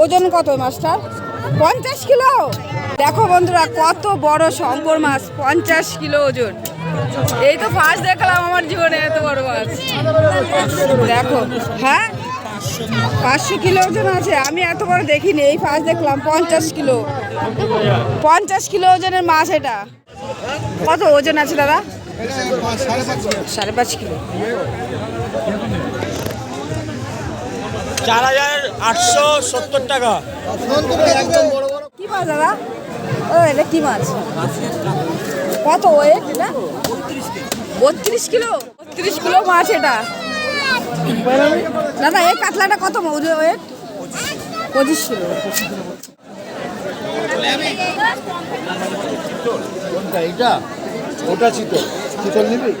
ওজন কত মাছটার পঞ্চাশ কিলো? দেখো বন্ধুরা, কত বড় শঙ্কর মাছ, পঞ্চাশ কিলো ওজন। এই তো ফার্স্ট দেখলাম আমার জীবনে এত বড় মাছ। দেখো হ্যাঁ? পাঁচশো কিলো ওজন আছে, আমি এত বড় দেখিনি, এই ফার্স্ট দেখলাম পঞ্চাশ কিলো। পঞ্চাশ কিলো ওজনের মাছ এটা। কত ওজন আছে দাদা? সাড়ে পাঁচ কিলো। চার হাজার আটশো সত্তর টাকা। কি মাছ দাদা? ও এটা কি মাছ? কত? ওয়েট এটা? বত্রিশ কিলো? বত্রিশ কিলো মাছ এটা। দাদা এই কাতলাটা কত ওয়েট? পঁচিশ কিলো। কোনটা এইটা ওটা চিতল। চিতল নিবি?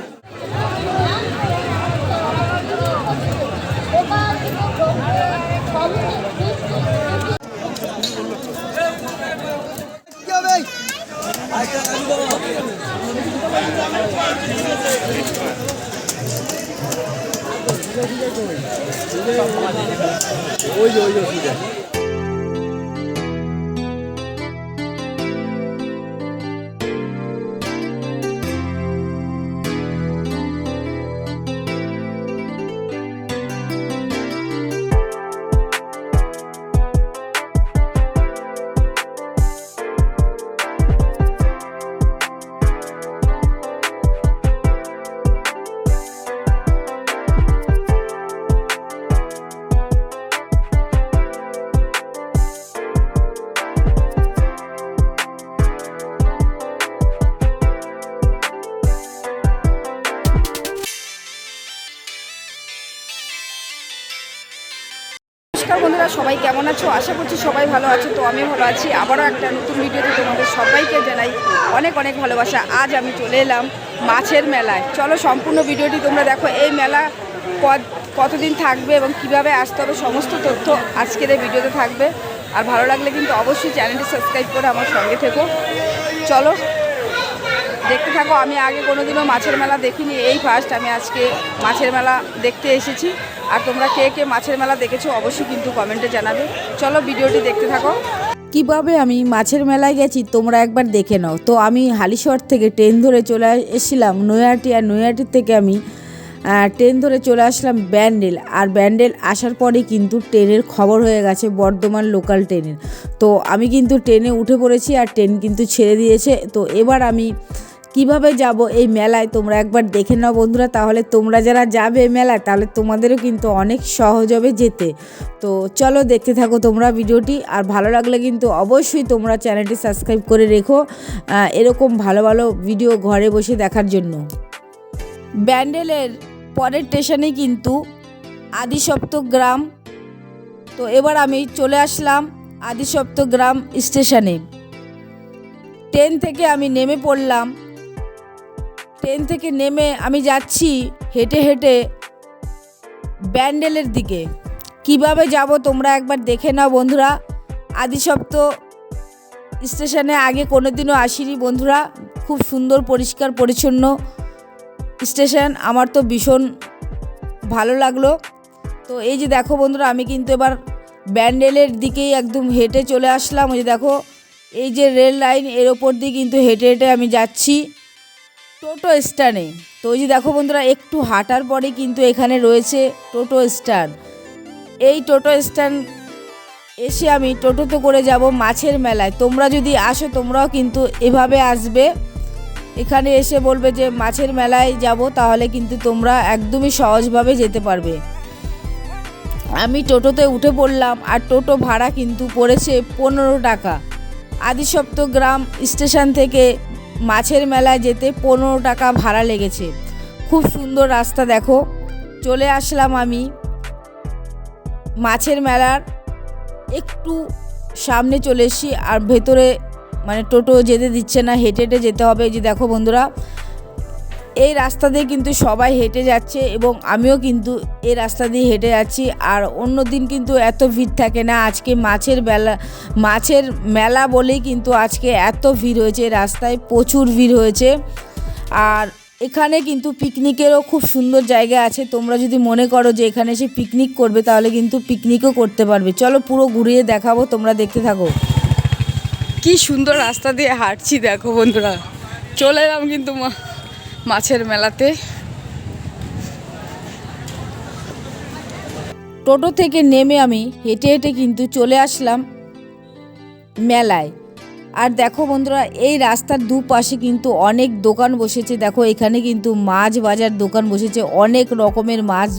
ওই যে ওই যে। সবাই ভালো আছো, তো আমি ভালো আছি। আবারও একটা নতুন ভিডিওতে তোমাদের সবাইকে জানাই অনেক অনেক ভালোবাসা। আজ আমি চলে এলাম মাছের মেলায়। চলো সম্পূর্ণ ভিডিওটি তোমরা দেখো, এই মেলা কত- কতদিন থাকবে এবং কীভাবে আসতে হবে সমস্ত তথ্য আজকের এই ভিডিওতে থাকবে। আর ভালো লাগলে কিন্তু অবশ্যই চ্যানেলটি সাবস্ক্রাইব করে আমার সঙ্গে থেকো। চলো, দেখতে থাকো, আমি আগে কোনোদিনও মাছের মেলা দেখিনি, এই ফার্স্ট আমি আজকে মাছের মেলা দেখতে এসেছি। তোমরা কে কে মাছের মেলা দেখেছ অবশ্যই কিন্তু কমেন্টে জানাবে। চলো ভিডিওটি দেখতে থাকো। কীভাবে আমি মাছের মেলায় গেছি তোমরা একবার দেখে নাও। তো আমি হালিশহর থেকে ট্রেন ধরে চলে এসেছিলাম, নৈহাটি, আর নৈহাটির থেকে আমি ট্রেন ধরে চলে আসলাম ব্যান্ডেল। আর ব্যান্ডেল আসার পরে কিন্তু ট্রেনের খবর হয়ে গেছে বর্ধমান লোকাল ট্রেনের। তো আমি কিন্তু ট্রেনে উঠে পড়েছি আর ট্রেন কিন্তু ছেড়ে দিয়েছে। তো এবার আমি কীভাবে যাব এই মেলায় তোমরা একবার দেখে নাও বন্ধুরা, তাহলে তোমরা যারা যাবে মেলায়, তাহলে তোমাদেরও কিন্তু অনেক সহজ হবে যেতে। তো চলো দেখতে থাকো তোমরা ভিডিওটি, আর ভালো লাগলে কিন্তু অবশ্যই তোমরা চ্যানেলটি সাবস্ক্রাইব করে রেখো এরকম ভালো ভালো ভিডিও ঘরে বসে দেখার জন্য। ব্যান্ডেলের পরের স্টেশনে কিন্তু আদিসপ্ত গ্রাম। তো এবার আমি চলে আসলাম আদিসপ্ত গ্রাম স্টেশনে। ট্রেন থেকে আমি নেমে পড়লাম ট্রেন থেকে নেমে আমি যাচ্ছি হেঁটে হেঁটে ব্যান্ডেলের দিকে। কীভাবে যাব তোমরা একবার দেখে নাও বন্ধুরা। আদিসপ্ত স্টেশনে আগে কোনো দিনও আসিনি বন্ধুরা। খুব সুন্দর, পরিষ্কার, পরিচ্ছন্ন স্টেশন। আমার তো ভীষণ ভালো লাগল। তো এই যে দেখো বন্ধুরা, আমি কিন্তু এবার ব্যান্ডেলের দিকেই একদম হেঁটে চলে আসলাম। ওই যে দেখো, এই যে রেল লাইন, এর ওপর দিয়ে কিন্তু হেঁটে হেঁটে আমি যাচ্ছি। টোটো স্ট্যান্ডে তো ওই যে দেখো বন্ধুরা, একটু হাঁটার পরে কিন্তু এখানে রয়েছে টোটো স্ট্যান্ড। এই টোটো স্ট্যান্ড এসে আমি টোটোতে করে যাব মাছের মেলায়। তোমরা যদি আসো, তোমরাও কিন্তু এভাবে আসবে। এখানে এসে বলবে যে, মাছের মেলায় যাব, তাহলে কিন্তু তোমরা একদমই সহজভাবে যেতে পারবে। আমি টোটোতে উঠে পড়লাম, আর টোটো ভাড়া কিন্তু পড়েছে পনেরো টাকা। আদিসপ্ত গ্রাম স্টেশন থেকে মাছের মেলায় যেতে পনেরো টাকা ভাড়া লেগেছে। খুব সুন্দর রাস্তা দেখো। চলে আসলাম আমি মাছের মেলার। একটু সামনে চলে এসেছি আর ভেতরে মানে টোটো যেতে দিচ্ছে না, হেঁটে হেঁটে যেতে হবে। যে দেখো বন্ধুরা এই রাস্তা দিয়ে কিন্তু সবাই হেঁটে যাচ্ছে এবং আমিও কিন্তু এই রাস্তা দিয়ে হেঁটে যাচ্ছি। আর অন্য দিন কিন্তু এত ভিড় থাকে না, আজকে মাছের বেলা, মাছের মেলা বলেই কিন্তু আজকে এত ভিড় হয়েছে রাস্তায় প্রচুর ভিড় হয়েছে। আর এখানে কিন্তু পিকনিকেরও খুব সুন্দর জায়গা আছে, তোমরা যদি মনে করো যে এখানে এসে পিকনিক করবে তাহলে কিন্তু পিকনিকও করতে পারবে। চলো পুরো ঘুরিয়ে দেখাবো, তোমরা দেখতে থাকো। কি সুন্দর রাস্তা দিয়ে হাঁটছি, দেখো বন্ধুরা। চলে এলাম কিন্তু মা- মাছের মেলাতে। টোটো থেকে নেমে আমি হেঁটে হেঁটে কিন্তু চলে আসলাম মেলায়। আর দেখো বন্ধুরা, এই রাস্তার দুপাশে কিন্তু অনেক দোকান বসেছে। দেখো, এখানে কিন্তু মাছ ভাজার দোকান বসেছে। অনেক রকমের মাছ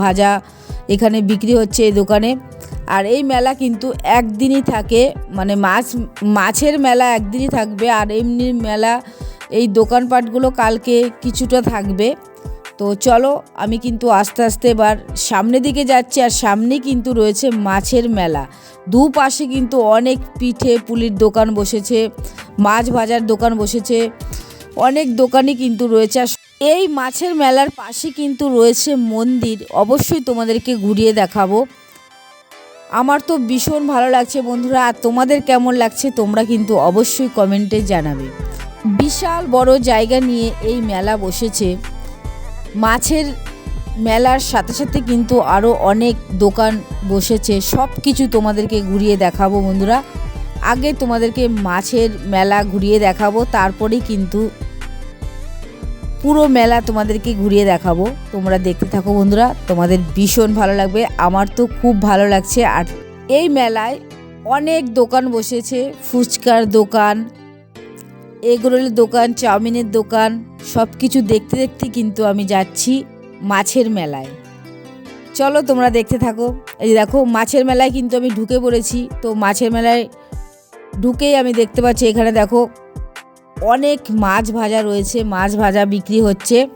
ভাজা এখানে বিক্রি হচ্ছে এই দোকানে। আর এই মেলা কিন্তু একদিনই থাকে মানে মাছ, মাছের মেলা একদিনই থাকবে। আর এমনি মেলা এই দোকানপাটগুলো কালকে কিছুটা থাকবে। তো চলো, আমি কিন্তু আস্তে আস্তে এবার সামনের দিকে যাচ্ছি আর সামনে কিন্তু রয়েছে মাছের মেলা। দুপাশে কিন্তু অনেক পিঠে পুলির দোকান বসেছে, মাছ ভাজার দোকান বসেছে, অনেক দোকানই কিন্তু রয়েছে। আর এই মাছের মেলার পাশে কিন্তু রয়েছে মন্দির, অবশ্যই তোমাদেরকে ঘুরিয়ে দেখাবো। আমার তো ভীষণ ভালো লাগছে বন্ধুরা, আর তোমাদের কেমন লাগছে তোমরা কিন্তু অবশ্যই কমেন্টে জানাবে। বিশাল বড় জায়গা নিয়ে এই মেলা বসেছে। মাছের মেলার সাথে সাথে কিন্তু আরও অনেক দোকান বসেছে। সব কিছু তোমাদেরকে ঘুরিয়ে দেখাবো বন্ধুরা। আগে তোমাদেরকে মাছের মেলা ঘুরিয়ে দেখাবো, তারপরেই কিন্তু পুরো মেলা তোমাদেরকে ঘুরিয়ে দেখাবো। তোমরা দেখতে থাকো বন্ধুরা, তোমাদের ভীষণ ভালো লাগবে। আমার তো খুব ভালো লাগছে। আর এই মেলায় অনেক দোকান বসেছে, ফুচকার দোকান এগরোলের দোকান, চাউমিনের দোকান সব কিছু দেখতে দেখতে কিন্তু আমি যাচ্ছি মাছের মেলায়। চলো তোমরা দেখতে থাকো। এই দেখো, মাছের মেলায় কিন্তু আমি ঢুকে পড়েছি। তো মাছের মেলায় ঢুকেই আমি দেখতে পাচ্ছি, এখানে দেখো অনেক মাছ ভাজা রয়েছে, মাছ ভাজা বিক্রি হচ্ছে।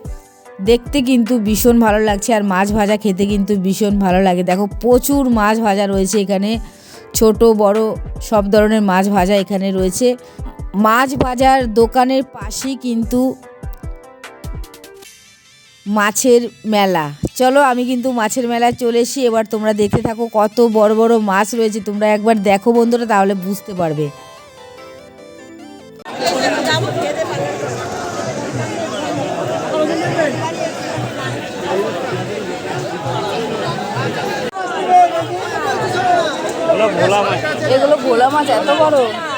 দেখতে কিন্তু ভীষণ ভালো লাগছে আর মাছ ভাজা খেতে কিন্তু ভীষণ ভালো লাগে। দেখো, প্রচুর মাছ ভাজা রয়েছে এখানে। ছোট, বড়, সব ধরনের মাছ ভাজা এখানে রয়েছে। মাছ বাজার দোকানের পাশেই কিন্তু মাছের মেলা। চলো আমি কিন্তু মাছের মেলায় চলে এসি এবার তোমরা দেখতে থাকো কত বড় বড় মাছ রয়েছে। তোমরা একবার দেখো বন্ধুরা তাহলে বুঝতে পারবে। এগুলো ভোলা মাছ এত বড়?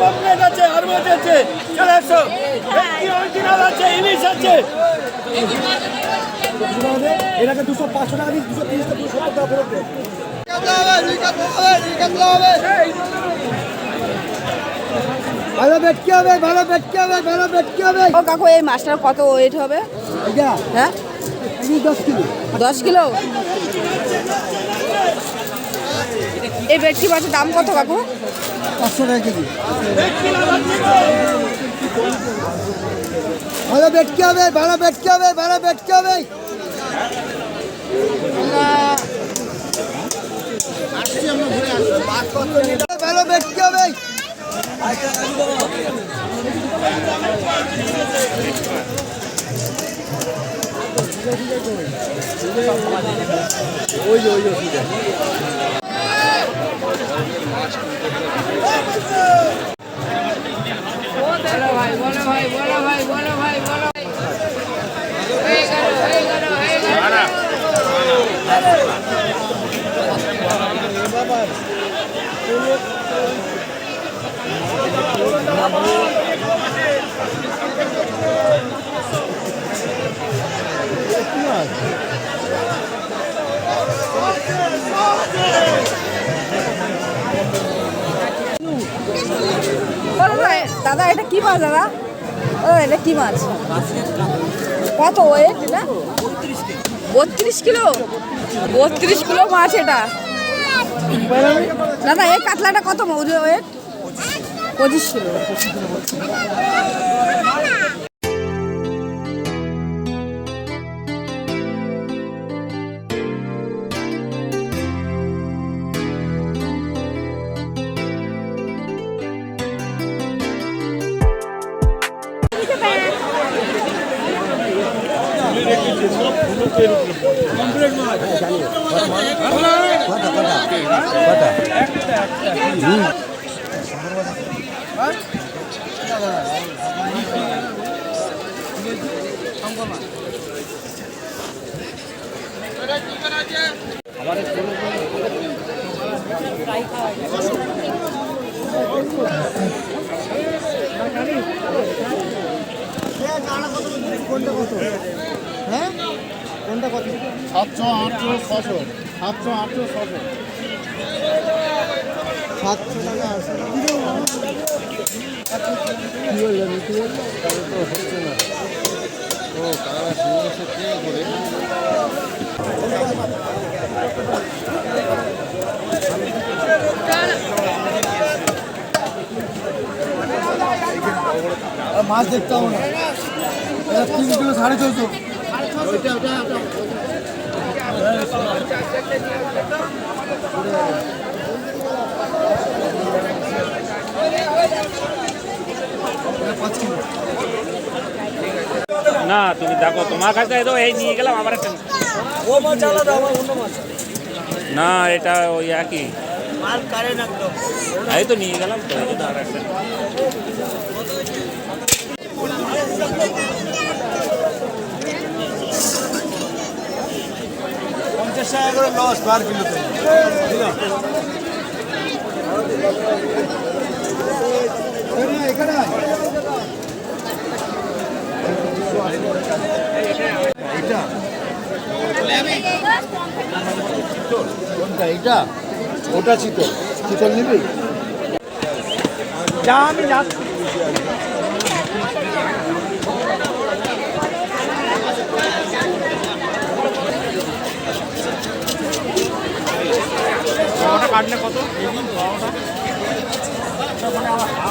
পমফ্রেট আছে হরমোজ আছে চলে আসো ভেটকি অরিজিনাল আছে ইলিশ আছে এটাকে দুশো পাঁচশো টাকা দিস দুশো তিরিশ দুশো টাকা ফেরত ভালো বেটকি হবে ভালো বেটকি হবে ভালো বেটকি হবে ও কাকু এই মাছটার কত ওয়েট হবে? হ্যাঁ? দশ কিলো। দশ কিলো? এই ভেটকি মাছের দাম কত কাকু? পাঁচশো টাকা কেজি। ভালো বেটকি হবে? ভালো বেটকি হবে? ভালো বেটকি হবে? ভালো বেটকি হবে? বলো না, দাদা, এটা কি মাছ দাদা? ও, এটা কি মাছ? কত ওয়েট এটা? বত্রিশ কিলো? বত্রিশ কিলো মাছ এটা। দাদা, এই কাতলাটা কত ওয়েট পঁচিশ কিলো। আমাদের কোন কোন সাতশো আটশো ছশো। সাতশো আটশো ছশো। সাতশো টাকা আছে। আর মাছ দেখতে হবে না। তিন কিলো সাড়ে কিলো না তুমি দেখো তোমার কাছে তো এই নিয়ে গেলাম আমার একটা ও মাছ আলাদা আমার অন্য মাছ। না এটা ওই একই। মাল কারেন্ট একদম। এই তো নিয়ে গেলাম তো এই যে পঞ্চাশ টাকা করে লস পার কিলোতে এখানে। এইটা? কোনটা? এইটা? ওটা চিতল। চিতল নিবি? যা আমি যাচ্ছি।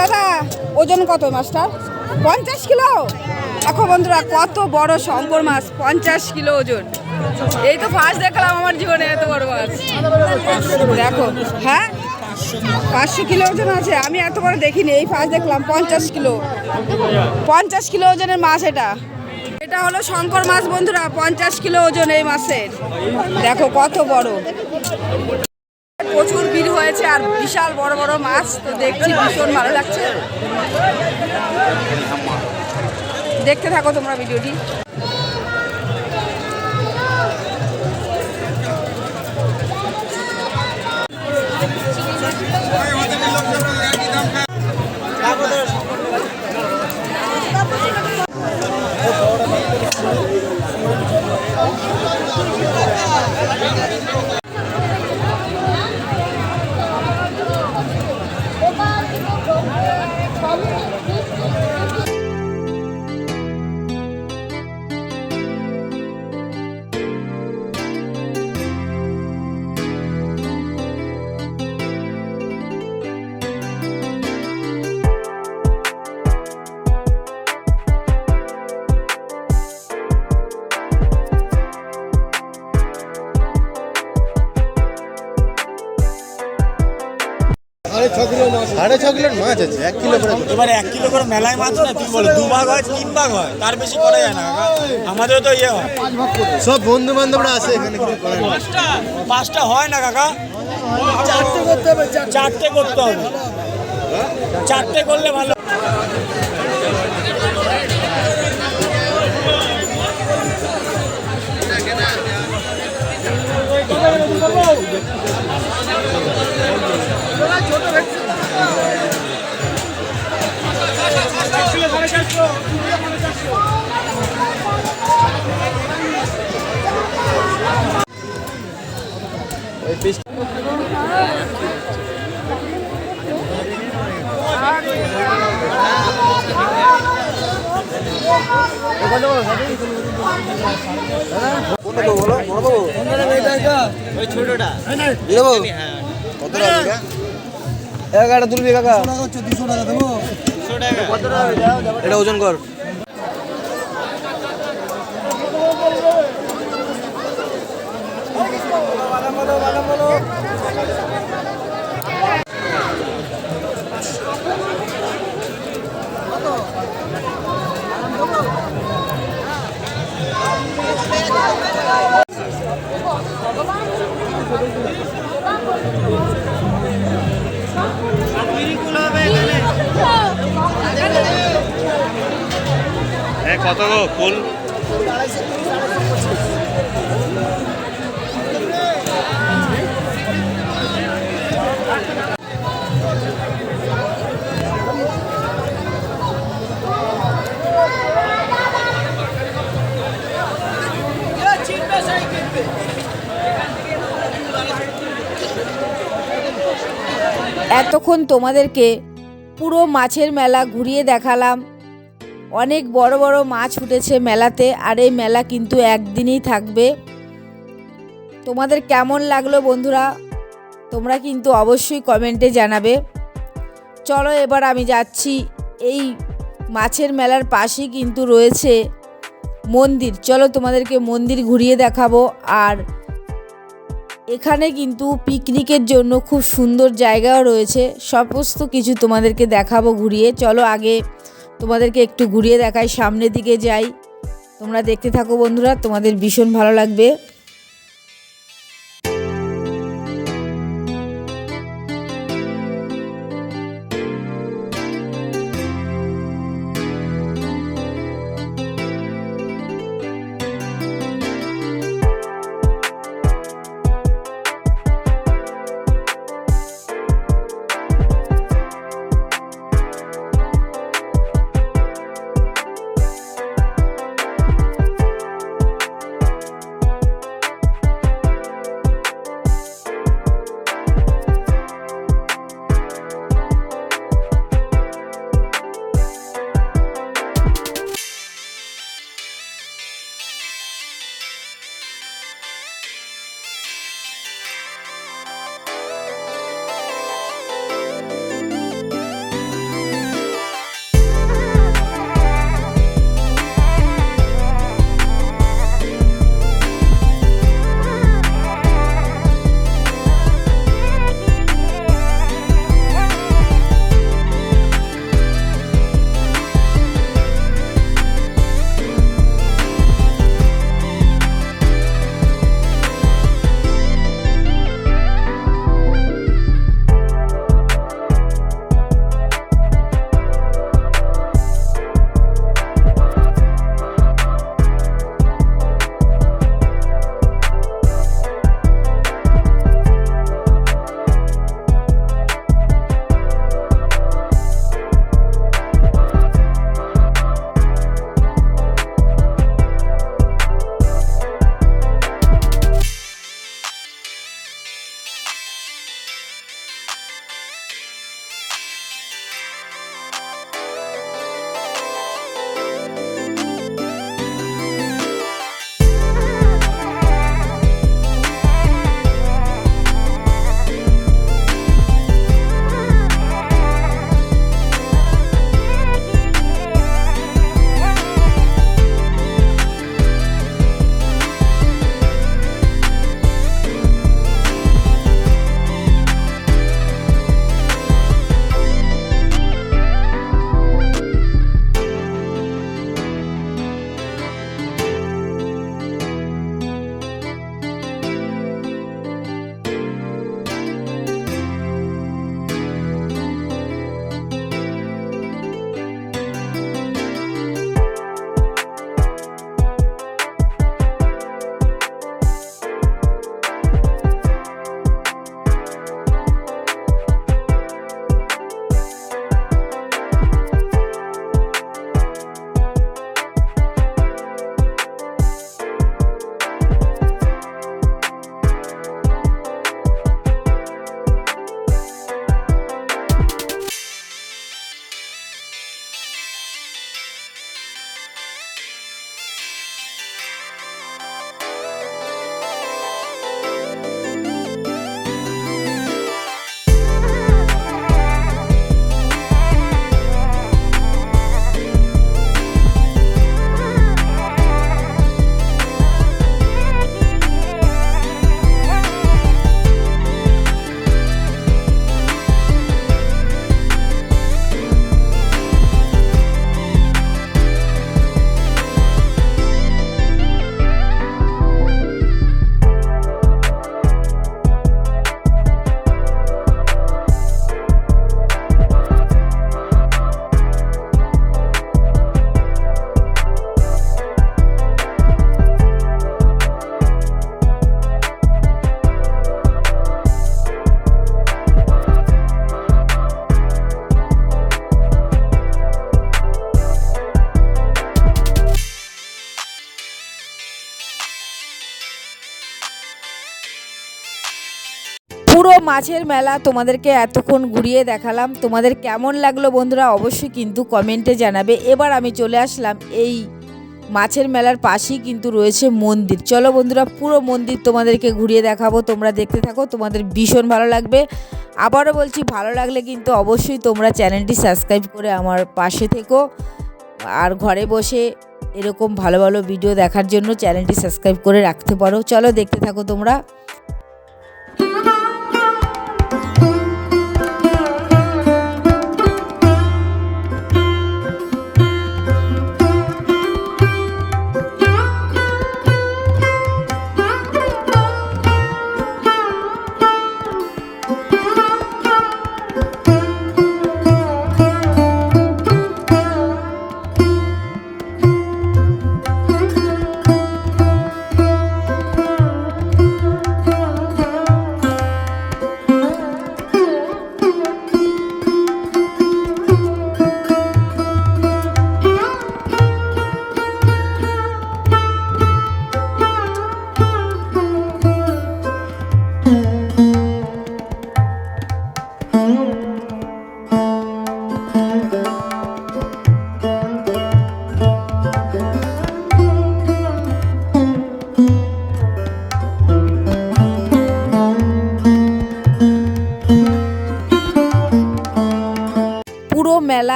দাদা, ওজন কত মাছটার পঞ্চাশ কিলো? দেখো বন্ধুরা, কত বড় শঙ্কর মাছ, পঞ্চাশ কিলো ওজন। এই তো ফার্স্ট দেখলাম আমার জীবনে এত বড় মাছ। দেখো হ্যাঁ? পাঁচশো কিলো ওজন আছে, আমি এত বড় দেখিনি, এই ফার্স্ট দেখলাম পঞ্চাশ কিলো। পঞ্চাশ কিলো ওজনের মাছ এটা। এটা হলো শঙ্কর মাছ বন্ধুরা, পঞ্চাশ কিলো ওজন এই মাছের। দেখো কত বড়। প্রচুর ভিড় হয়েছে আর বিশাল বড় বড় মাছ, তো দেখছি ভীষণ ভালো লাগছে। দেখতে থাকো তোমরা ভিডিওটি। ছ কিলোর মাছ আছে? এক কিলো করে এবার এক কিলো করে মেলায় মাছ না তুই বলো দু ভাগ হয় তিন ভাগ হয় তার বেশি করা যায় না কাকা। আমাদের তো ইয়ে হয়। সব বন্ধু বান্ধবরা আছে এখানে কিছু করে পাঁচটা হয় না কাকা। চারটে করতে হবে চারটে করতে হবে। চারটে করলে ভালো। এগারোটা তুলবি কাকা। দুশো টাকা দেবো এটা ওজন কর কত গো? ফুল? এতক্ষণ তোমাদেরকে পুরো মাছের মেলা ঘুরিয়ে দেখালাম। অনেক বড় বড় মাছ উঠেছে মেলাতে, আর এই মেলা কিন্তু একদিনই থাকবে। তোমাদের কেমন লাগল বন্ধুরা? তোমরা কিন্তু অবশ্যই কমেন্টে জানাবে। চলো এবার আমি যাচ্ছি। এই মাছের মেলার পাশেই কিন্তু রয়েছে মন্দির। চলো তোমাদেরকে মন্দির ঘুরিয়ে দেখাবো। আর এখানে কিন্তু পিকনিকের জন্য খুব সুন্দর জায়গাও রয়েছে। সমস্ত কিছু তোমাদেরকে দেখাবো ঘুরিয়ে। চলো আগে তোমাদেরকে একটু ঘুরিয়ে দেখাই, সামনের দিকে যাই। তোমরা দেখতে থাকো বন্ধুরা, তোমাদের ভীষণ ভালো লাগবে। মাছের মেলা তোমাদেরকে এতক্ষণ ঘুরিয়ে দেখালাম। তোমাদের কেমন লাগল বন্ধুরা অবশ্যই কিন্তু কমেন্টে জানাবে। এবার আমি চলে আসলাম এই মাছের মেলার পাশেই কিন্তু রয়েছে মন্দির। চলো বন্ধুরা, পুরো মন্দির তোমাদেরকে ঘুরিয়ে দেখাবো। তোমরা দেখতে থাকো, তোমাদের ভীষণ ভালো লাগবে। আবারও বলছি, ভালো লাগলে কিন্তু অবশ্যই তোমরা চ্যানেলটি সাবস্ক্রাইব করে আমার পাশে থেকো। আর ঘরে বসে এরকম ভালো ভালো ভিডিও দেখার জন্য চ্যানেলটি সাবস্ক্রাইব করে রাখতে পারো। চলো দেখতে থাকো তোমরা।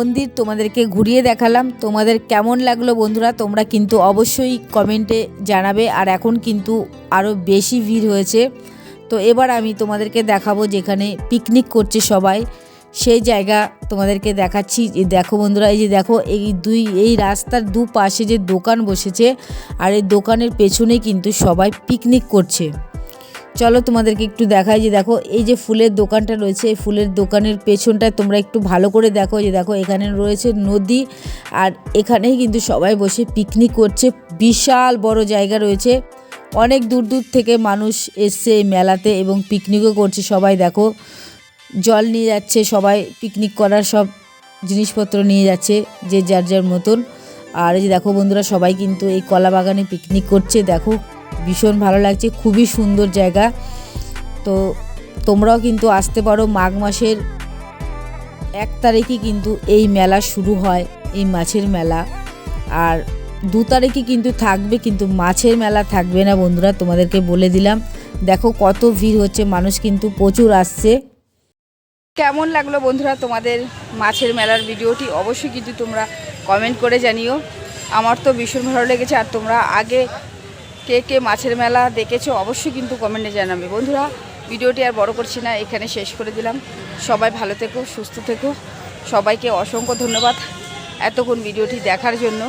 মন্দির তোমাদেরকে ঘুরিয়ে দেখালাম। তোমাদের কেমন লাগল বন্ধুরা, তোমরা কিন্তু অবশ্যই কমেন্টে জানাবে। আর এখন কিন্তু আরও বেশি ভিড় হয়েছে। তো এবার আমি তোমাদেরকে দেখাবো যেখানে পিকনিক করছে সবাই। সেই জায়গা তোমাদেরকে দেখাচ্ছি। এই দেখো বন্ধুরা, এই যে দেখো, এই দুই, এই রাস্তার দু পাশে যে দোকান বসেছে। আর এই দোকানের পেছনে কিন্তু সবাই পিকনিক করছে। চলো তোমাদেরকে একটু দেখাই যে দেখো, এই যে ফুলের দোকানটা রয়েছে, এই ফুলের দোকানের পেছনটায় তোমরা একটু ভালো করে দেখো যে দেখো, এখানে রয়েছে নদী আর এখানেই কিন্তু সবাই বসে পিকনিক করছে। বিশাল বড় জায়গা রয়েছে। অনেক দূর দূর থেকে মানুষ এসছে এই মেলাতে এবং পিকনিকও করছে সবাই দেখো। জল নিয়ে যাচ্ছে সবাই পিকনিক করার সব জিনিসপত্র নিয়ে যাচ্ছে যে যার যার মতন। আর এই যে দেখো বন্ধুরা, সবাই কিন্তু এই কলা বাগানে পিকনিক করছে, দেখো। ভীষণ ভালো লাগছে, খুবই সুন্দর জায়গা। তো তোমরাও কিন্তু আসতে পারো, মাঘ মাসের এক তারিখে কিন্তু এই মেলা শুরু হয়, এই মাছের মেলা। আর দু তারিখে কিন্তু থাকবে, কিন্তু মাছের মেলা থাকবে না বন্ধুরা, তোমাদেরকে বলে দিলাম। দেখো কত ভিড় হচ্ছে, মানুষ কিন্তু প্রচুর আসছে। কেমন লাগল বন্ধুরা তোমাদের মাছের মেলার ভিডিওটি? অবশ্যই কিন্তু তোমরা কমেন্ট করে জানিও। আমার তো ভীষণ ভালো লেগেছে, আর তোমরা আগে কে কে মাছের মেলা দেখেছ অবশ্যই কিন্তু কমেন্টে জানাবে। বন্ধুরা, ভিডিওটি আর বড় করছি না, এখানে শেষ করে দিলাম। সবাই ভালো থেকো, সুস্থ থেকো। সবাইকে অসংখ্য ধন্যবাদ এতক্ষণ ভিডিওটি দেখার জন্য।